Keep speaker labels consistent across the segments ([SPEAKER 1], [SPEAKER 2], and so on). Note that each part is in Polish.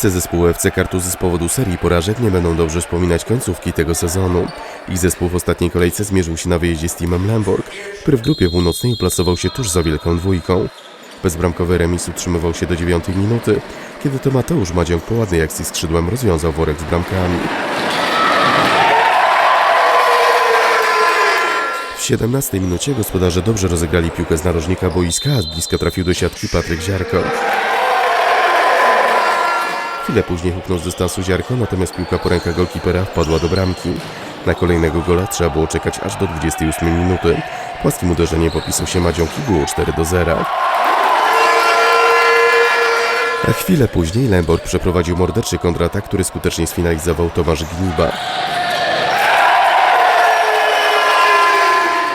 [SPEAKER 1] Kibice zespołu FC Kartuzy z powodu serii porażek nie będą dobrze wspominać końcówki tego sezonu. Ich zespół w ostatniej kolejce zmierzył się na wyjeździe z teamem Lemborg, który w grupie północnej uplasował się tuż za wielką dwójką. Bezbramkowy remis utrzymywał się do dziewiątej minuty, kiedy to Mateusz Madziąg po ładnej akcji skrzydłem rozwiązał worek z bramkami. W 17 minucie gospodarze dobrze rozegrali piłkę z narożnika boiska, a z bliska trafił do siatki Patryk Ziarko. Chwilę później huknął z dystansu Ziarko, natomiast piłka po rękach golkipera wpadła do bramki. Na kolejnego gola trzeba było czekać aż do 28 minuty. Płaskim uderzeniem popisał się Madziąk i było 4 do 0. A chwilę później Lemborg przeprowadził morderczy kontratak, który skutecznie sfinalizował Tomasz Gniba.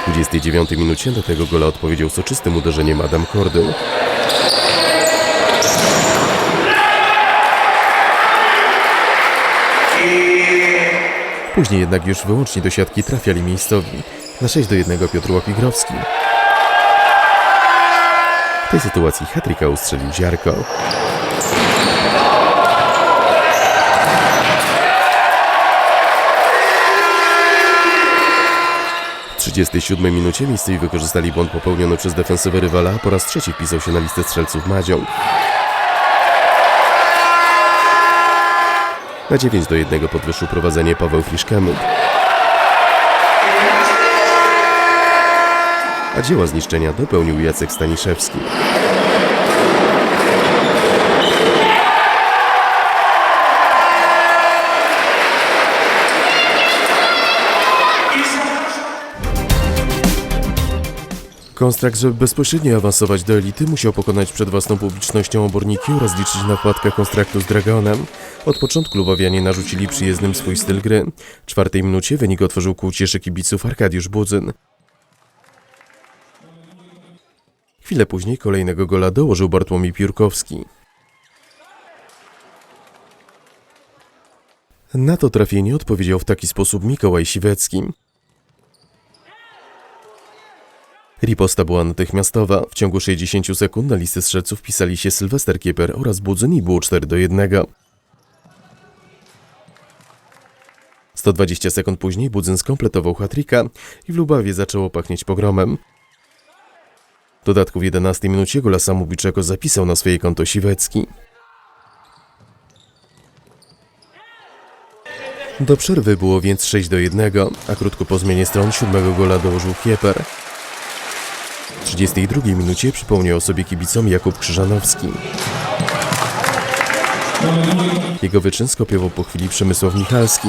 [SPEAKER 1] W 29 minucie do tego gola odpowiedział soczystym uderzeniem Adam Kordył. Później jednak już wyłącznie do siatki trafiali miejscowi. Na 6 do 1 Piotr Łapigrowski. W tej sytuacji hatryka ustrzelił Ziarko. W 37 minucie miejscowi wykorzystali błąd popełniony przez defensywę rywala, po raz trzeci wpisał się na listę strzelców Madziąg. Na 9 do 1 podwyższył prowadzenie Paweł Fiszkemut. A dzieła zniszczenia dopełnił Jacek Staniszewski. Konstrakt, żeby bezpośrednio awansować do elity, musiał pokonać przed własną publicznością oborniki oraz liczyć na wpadkę kontraktu z Dragonem. Od początku Lubawianie narzucili przyjezdnym swój styl gry. W czwartej minucie wynik otworzył ku ucieszy kibiców Arkadiusz Budzyn. Chwilę później kolejnego gola dołożył Bartłomiej Piórkowski. Na to trafienie odpowiedział w taki sposób Mikołaj Siwecki. Riposta była natychmiastowa. W ciągu 60 sekund na listę strzelców pisali się Sylwester Kieper oraz Budzyn i było 4 do 1. 120 sekund później Budzyn skompletował hatrika i w Lubawie zaczęło pachnieć pogromem. W dodatku w 11 minucie gola samobójczego zapisał na swoje konto Siwecki. Do przerwy było więc 6 do 1, a krótko po zmianie stron siódmego gola dołożył Kieper. W 32 minucie przypomniał o sobie kibicom Jakub Krzyżanowski. Jego wyczyn skopiował po chwili Przemysław Michalski.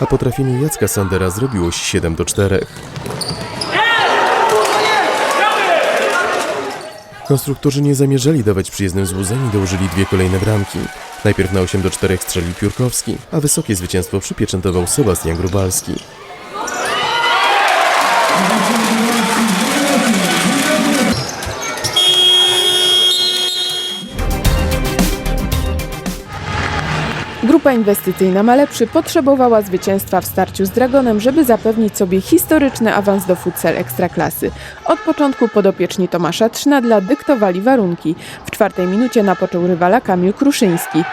[SPEAKER 1] A po trafieniu Jacka Sandera zrobiło się 7 do 4. Konstruktorzy nie zamierzali dawać przyjezdnym złudzeń i dołożyli dwie kolejne bramki. Najpierw na 8 do 4 strzelił Piórkowski, a wysokie zwycięstwo przypieczętował Sebastian Grubalski.
[SPEAKER 2] Grupa inwestycyjna Malepszy potrzebowała zwycięstwa w starciu z Dragonem, żeby zapewnić sobie historyczny awans do futsal Ekstraklasy. Od początku podopieczni Tomasza Trzynadla dyktowali warunki. W czwartej minucie napoczął rywala Kamil Kruszyński.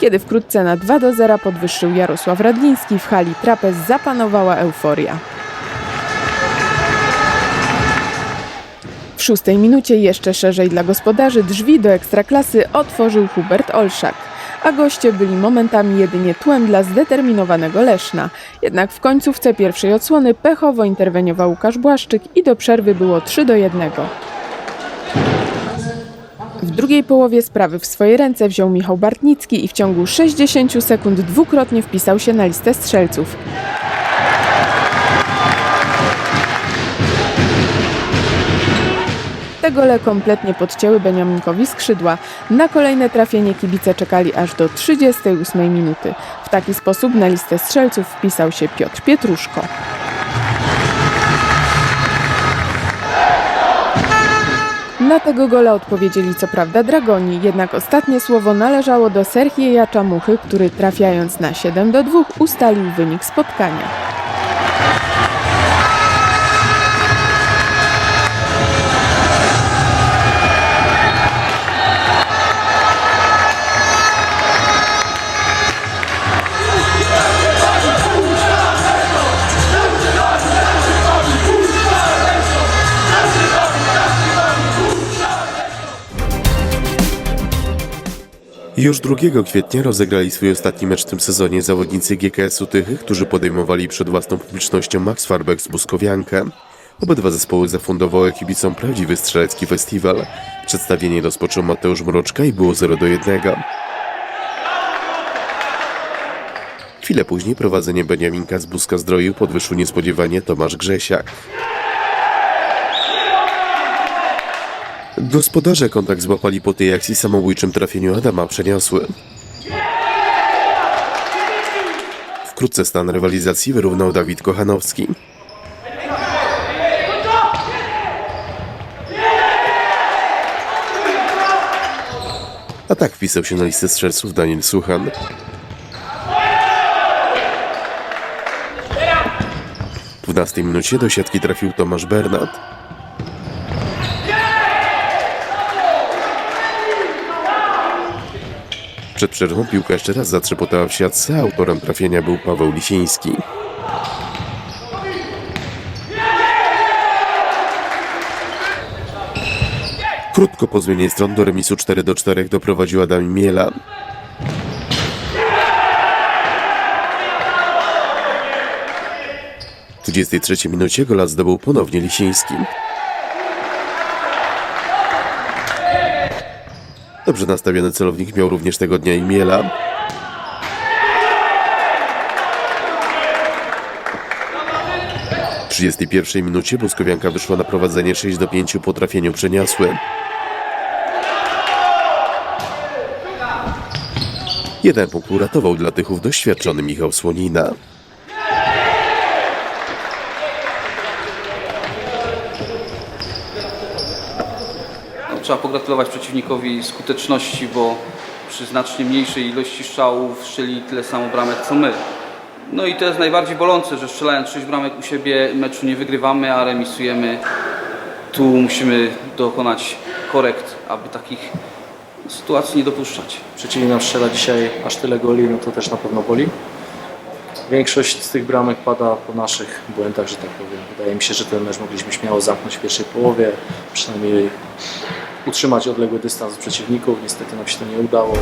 [SPEAKER 2] Kiedy wkrótce na 2 do 0 podwyższył Jarosław Radliński, w hali Trapez zapanowała euforia. Szóstej minucie jeszcze szerzej dla gospodarzy drzwi do ekstraklasy otworzył Hubert Olszak, a goście byli momentami jedynie tłem dla zdeterminowanego Leszna. Jednak w końcówce pierwszej odsłony pechowo interweniował Łukasz Błaszczyk i do przerwy było 3 do 1. W drugiej połowie sprawy w swoje ręce wziął Michał Bartnicki i w ciągu 60 sekund dwukrotnie wpisał się na listę strzelców. Te gole kompletnie podcięły Beniaminkowi skrzydła. Na kolejne trafienie kibice czekali aż do 38 minuty. W taki sposób na listę strzelców wpisał się Piotr Pietruszko. Na tego gola odpowiedzieli co prawda Dragoni, jednak ostatnie słowo należało do Serhieja Czamuchy, który trafiając na 7 do 2 ustalił wynik spotkania.
[SPEAKER 1] Już 2 kwietnia rozegrali swój ostatni mecz w tym sezonie zawodnicy GKS-u Tychy, którzy podejmowali przed własną publicznością Max Farbek z Buskowiankę. Obydwa zespoły zafundowały kibicom prawdziwy strzelecki festiwal. Przedstawienie rozpoczął Mateusz Mroczka i było 0 do 1. Chwilę później prowadzenie Beniaminka z Buska zdroił, podwyższył niespodziewanie Tomasz Grzesiak. Gospodarze kontakt złapali po tej akcji samobójczym trafieniu Adama przeniosły. Wkrótce stan rywalizacji wyrównał Dawid Kochanowski. A tak wpisał się na listę strzelców Daniel Suchan. W 12 minucie do siatki trafił Tomasz Bernat. Przed przerwą piłka jeszcze raz zatrzepotała w siatce, autorem trafienia był Paweł Lisiński. Krótko po zmianie stron do remisu 4 do 4 doprowadził Adam Miela. W 23 minucie gola zdobył ponownie Lisiński. Dobrze nastawiony celownik miał również tego dnia Imiela. W 31 minucie Buskowianka wyszła na prowadzenie 6 do 5 po trafieniu przeniosły. Jeden punkt uratował dla Tychów doświadczony Michał Słonina.
[SPEAKER 3] Trzeba pogratulować przeciwnikowi skuteczności, bo przy znacznie mniejszej ilości strzałów strzeli tyle samo bramek co my. No i to jest najbardziej bolące, że strzelając 6 bramek u siebie meczu nie wygrywamy, a remisujemy. Tu musimy dokonać korekt, aby takich sytuacji nie dopuszczać.
[SPEAKER 4] przeciwnik nam strzela dzisiaj aż tyle goli, no to też na pewno boli. Większość z tych bramek pada po naszych błędach, że tak powiem. Wydaje mi się, że ten mecz mogliśmy śmiało zamknąć w pierwszej połowie, przynajmniej utrzymać odległy dystans od przeciwników. Niestety nam się to nie udało.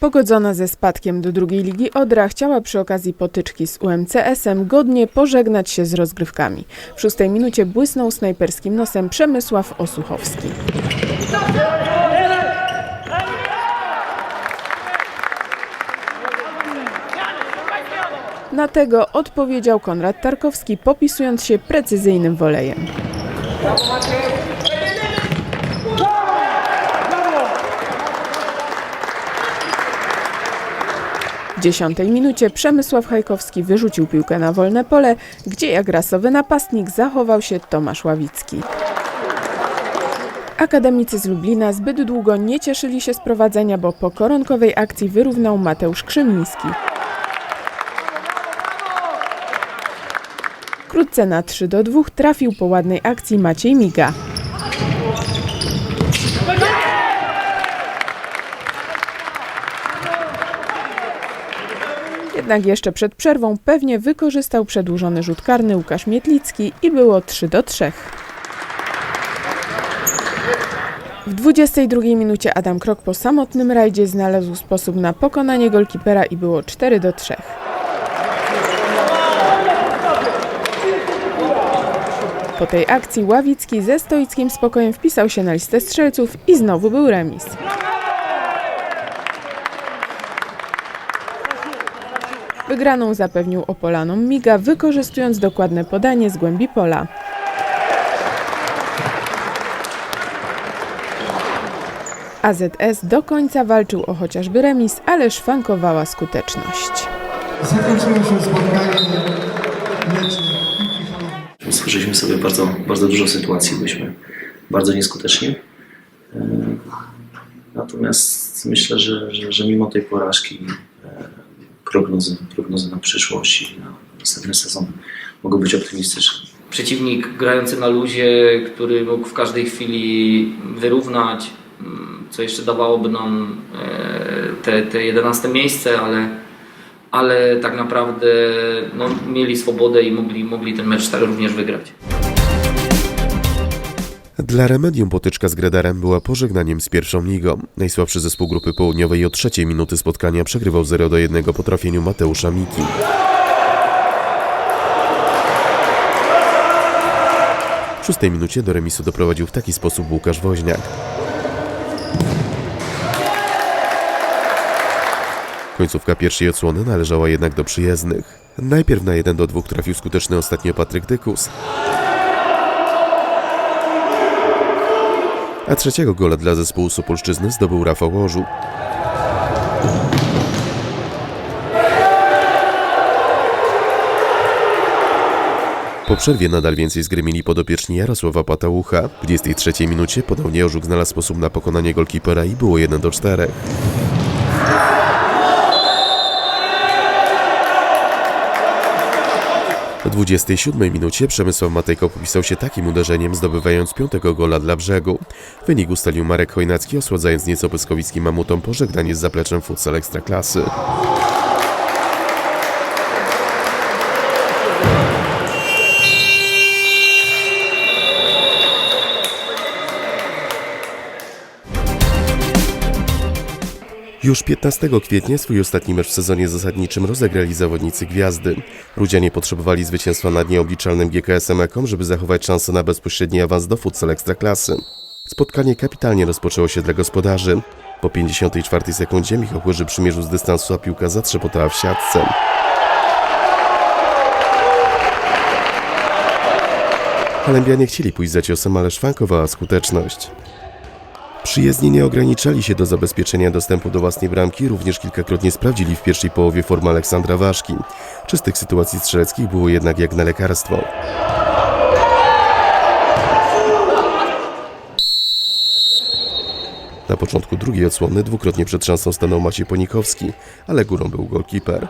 [SPEAKER 2] Pogodzona ze spadkiem do drugiej ligi Odra chciała przy okazji potyczki z UMCS-em godnie pożegnać się z rozgrywkami. W szóstej minucie błysnął snajperskim nosem Przemysław Osuchowski. Na tego odpowiedział Konrad Tarkowski, popisując się precyzyjnym wolejem. W dziesiątej minucie Przemysław Hajkowski wyrzucił piłkę na wolne pole, gdzie jak rasowy napastnik zachował się Tomasz Ławicki. Akademicy z Lublina zbyt długo nie cieszyli się z prowadzenia, bo po koronkowej akcji wyrównał Mateusz Krzymiński. Wkrótce na 3 do 2 trafił po ładnej akcji Maciej Miga. Jednak jeszcze przed przerwą pewnie wykorzystał przedłużony rzut karny Łukasz Mietlicki i było 3 do 3. W 22 minucie Adam Krok po samotnym rajdzie znalazł sposób na pokonanie golkipera i było 4 do 3. Po tej akcji Ławicki ze stoickim spokojem wpisał się na listę strzelców i znowu był remis. Wygraną zapewnił Opolanom Miga, wykorzystując dokładne podanie z głębi pola. AZS do końca walczył o chociażby remis, ale szwankowała skuteczność.
[SPEAKER 5] Zakończyło się spotkanie mleczne.
[SPEAKER 6] Stworzyliśmy sobie bardzo, bardzo dużo sytuacji, byliśmy bardzo nieskuteczni. E, Natomiast myślę, że, że, że mimo tej porażki e, prognozy, prognozy na przyszłość i na następny sezon mogą być optymistyczne.
[SPEAKER 7] przeciwnik grający na luzie, który mógł w każdej chwili wyrównać, mm, co jeszcze dawałoby nam e, te, te 11 miejsce, ale, ale tak naprawdę no, mieli swobodę i mogli, mogli ten mecz tak również wygrać.
[SPEAKER 1] Dla Remedium potyczka z Gredarem była pożegnaniem z pierwszą ligą. Najsłabszy zespół grupy południowej od trzeciej minuty spotkania przegrywał 0 do 1 po trafieniu Mateusza Miki. W szóstej minucie do remisu doprowadził w taki sposób Łukasz Woźniak. Końcówka pierwszej odsłony należała jednak do przyjezdnych. Najpierw na 1 do 2 trafił skuteczny ostatnio Patryk Dykus. A trzeciego gola dla zespołu Sopolszczyzny zdobył Rafał Łożu. Po przerwie nadal więcej zgrymili podopieczni Jarosława Patałucha. W 23 minucie ponownie Orzuk znalazł sposób na pokonanie golkipera i było 1 do 4. W 27 minucie Przemysław Matejko popisał się takim uderzeniem, zdobywając piątego gola dla brzegu. Wynik ustalił Marek Chojnacki, osładzając nieco pyskowickim mamutom pożegnanie z zapleczem futsal ekstraklasy. Już 15 kwietnia swój ostatni mecz w sezonie zasadniczym rozegrali zawodnicy Gwiazdy. Rudzianie potrzebowali zwycięstwa nad nieobliczalnym GKS-em Ekom, żeby zachować szansę na bezpośredni awans do futsal ekstraklasy. Spotkanie kapitalnie rozpoczęło się dla gospodarzy. Po 54 sekundzie Michał Łyży przymierzył z dystansu, a piłka zatrzepotała w siatce. Halembianie chcieli pójść za ciosem, ale szwankowała skuteczność. Przyjezdni nie ograniczali się do zabezpieczenia dostępu do własnej bramki, również kilkakrotnie sprawdzili w pierwszej połowie formę Aleksandra Ważki. Czystych sytuacji strzeleckich było jednak jak na lekarstwo. Na początku drugiej odsłony dwukrotnie przed szansą stanął Maciej Ponikowski, ale górą był golkiper.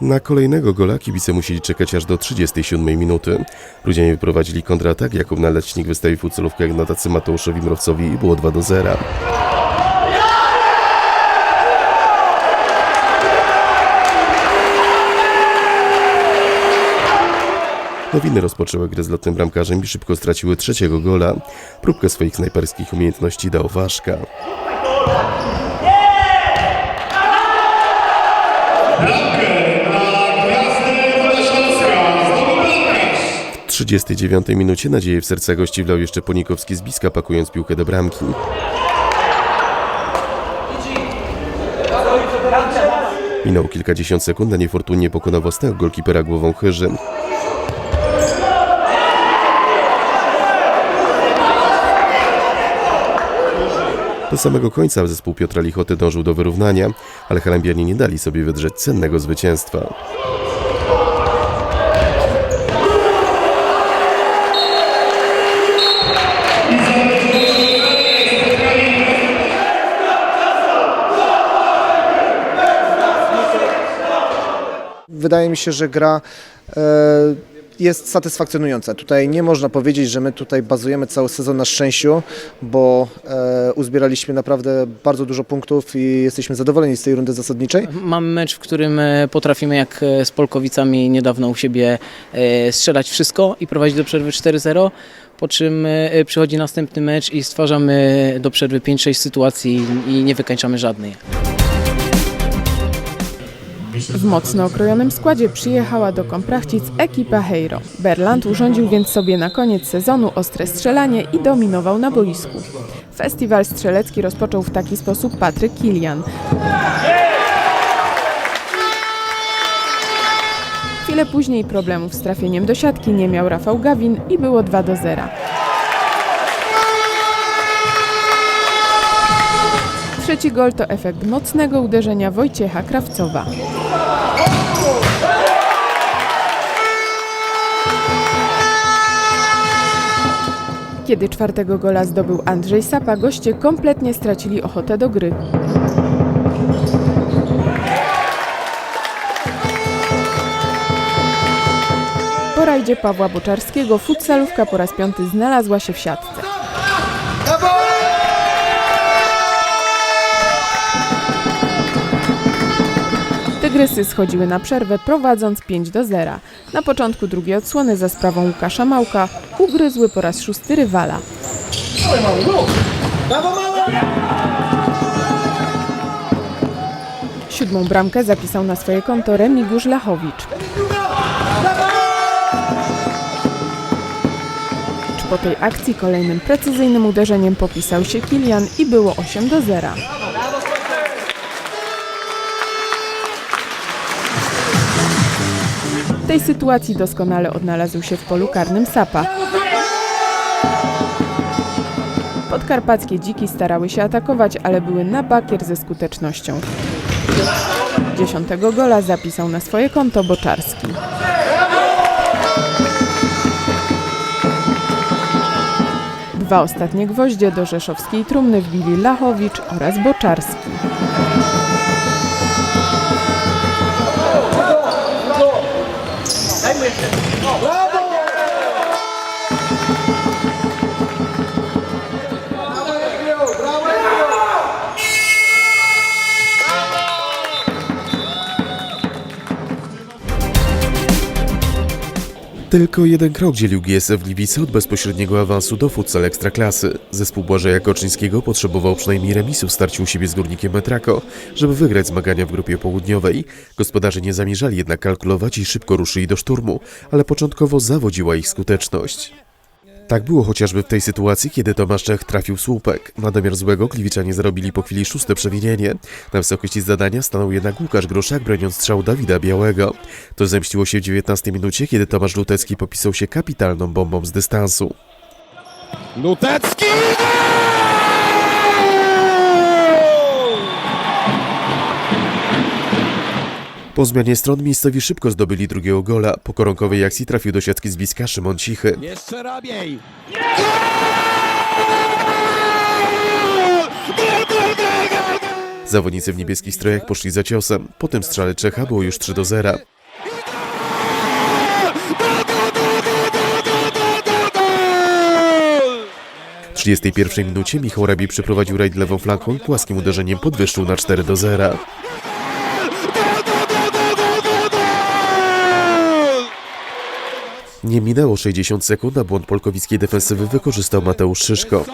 [SPEAKER 1] Na kolejnego gola kibice musieli czekać aż do 37 minuty. Ludzianie wyprowadzili kontratak, Jakub Nalecznik wystawił fucelówkę jak na tacy Mateuszowi Mrowcowi i było 2 do 0. Nowiny rozpoczęły grę z lotnym bramkarzem i szybko straciły trzeciego gola. Próbkę swoich snajperskich umiejętności dał Waszka. 39 minucie nadzieję w serca gości wlał jeszcze Ponikowski z bliska pakując piłkę do bramki. Minął kilkadziesiąt sekund, a niefortunnie pokonał własnego golkipera głową Chyży. Do samego końca zespół Piotra Lichoty dążył do wyrównania, ale Halembianie nie dali sobie wydrzeć cennego zwycięstwa.
[SPEAKER 8] Wydaje mi się, że gra e, jest satysfakcjonująca. Tutaj nie można powiedzieć, że my tutaj bazujemy cały sezon na szczęściu, bo e, uzbieraliśmy naprawdę bardzo dużo punktów i jesteśmy zadowoleni z tej rundy zasadniczej.
[SPEAKER 9] Mamy mecz, w którym e, potrafimy jak e, z Polkowicami niedawno u siebie e, strzelać wszystko i prowadzić do przerwy 4-0, po czym przychodzi następny mecz i stwarzamy do przerwy 5-6 sytuacji i nie wykańczamy żadnej.
[SPEAKER 2] W mocno okrojonym składzie przyjechała do Komprachcic ekipa Heiro. Berland urządził więc sobie na koniec sezonu ostre strzelanie i dominował na boisku. Festiwal strzelecki rozpoczął w taki sposób Patryk Kilian. Chwilę później problemów z trafieniem do siatki nie miał Rafał Gawin i było 2 do 0. Trzeci gol to efekt mocnego uderzenia Wojciecha Krawcowa. Kiedy czwartego gola zdobył Andrzej Sapa, goście kompletnie stracili ochotę do gry. Po rajdzie Pawła Boczarskiego futsalówka po raz piąty znalazła się w siatce. Tygrysy schodziły na przerwę prowadząc 5 do 0. Na początku drugiej odsłony za sprawą Łukasza Małka ugryzły po raz szósty rywala. Siódmą bramkę zapisał na swoje konto Remigiusz Lachowicz. Po tej akcji kolejnym precyzyjnym uderzeniem popisał się Kilian i było 8 do 0. tej sytuacji doskonale odnalazł się w polu karnym Sapa. Podkarpackie dziki starały się atakować, ale były na bakier ze skutecznością. Dziesiątego gola zapisał na swoje konto Boczarski. Dwa ostatnie gwoździe do rzeszowskiej trumny wbili Lachowicz oraz Boczarski. Bravo!
[SPEAKER 1] Tylko jeden krok dzielił GSF Gliwice od bezpośredniego awansu do futsal Ekstraklasy. Zespół Błażeja Koczyńskiego potrzebował przynajmniej remisu w starciu u siebie z Górnikiem Metrako, żeby wygrać zmagania w grupie południowej. Gospodarze nie zamierzali jednak kalkulować i szybko ruszyli do szturmu, ale początkowo zawodziła ich skuteczność. Tak było chociażby w tej sytuacji, kiedy Tomasz Czech trafił słupek. Na domiar złego Gliwiczanie zarobili po chwili szóste przewinienie. Na wysokości zadania stanął jednak Łukasz Groszak, broniąc strzał Dawida Białego. To zemściło się w 19 minucie, kiedy Tomasz Lutecki popisał się kapitalną bombą z dystansu.
[SPEAKER 10] Lutecki!
[SPEAKER 1] Po zmianie stron miejscowi szybko zdobyli drugiego gola. Po koronkowej akcji trafił do siatki z bliska Szymon Cichy.
[SPEAKER 10] Jeszcze rabiej!
[SPEAKER 1] Zawodnicy w niebieskich strojach poszli za ciosem. Po tym strzale Czecha było już 3 do 0. W 31 minucie Michał Rabi przeprowadził rajd lewą flanką i płaskim uderzeniem podwyższył na 4 do 0. Nie minęło 60 sekund, a błąd polkowickiej defensywy wykorzystał Mateusz Szyszko.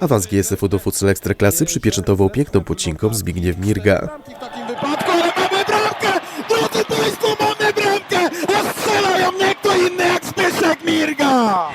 [SPEAKER 1] Awans GSF-u do futsal Ekstraklasy przypieczętował piękną pocinką Zbigniew Mirga.
[SPEAKER 10] W takim wypadku, ale mamy bramkę! Drodzy Państwo, mamy bramkę! A strzelają nie kto inny jak Zbyszek Mirga!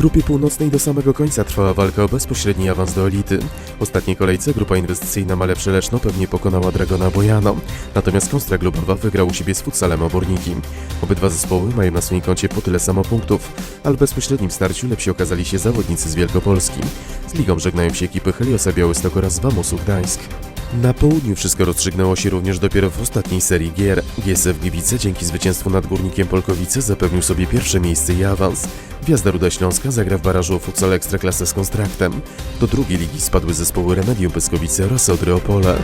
[SPEAKER 1] Grupie północnej do samego końca trwała walka o bezpośredni awans do elity. W ostatniej kolejce grupa inwestycyjna Malepsze Leszno pewnie pokonała Dragona Bojano, natomiast Konstra Glubowa wygrał u siebie z futsalem Oborniki. Obydwa zespoły mają na swoim koncie po tyle samo punktów, ale w bezpośrednim starciu lepsi okazali się zawodnicy z Wielkopolski. Z ligą żegnają się ekipy Heliosa Białystok oraz Wamosu Gdańsk. Na południu wszystko rozstrzygnęło się również dopiero w ostatniej serii gier. GSF Gliwice dzięki zwycięstwu nad Górnikiem Polkowice zapewnił sobie pierwsze miejsce i awans. Gwiazda Ruda Śląska zagra w barażu o futsal Ekstraklasę z Konstraktem. Do drugiej ligi spadły zespoły Remedium Pyskowice oraz Odry Opole.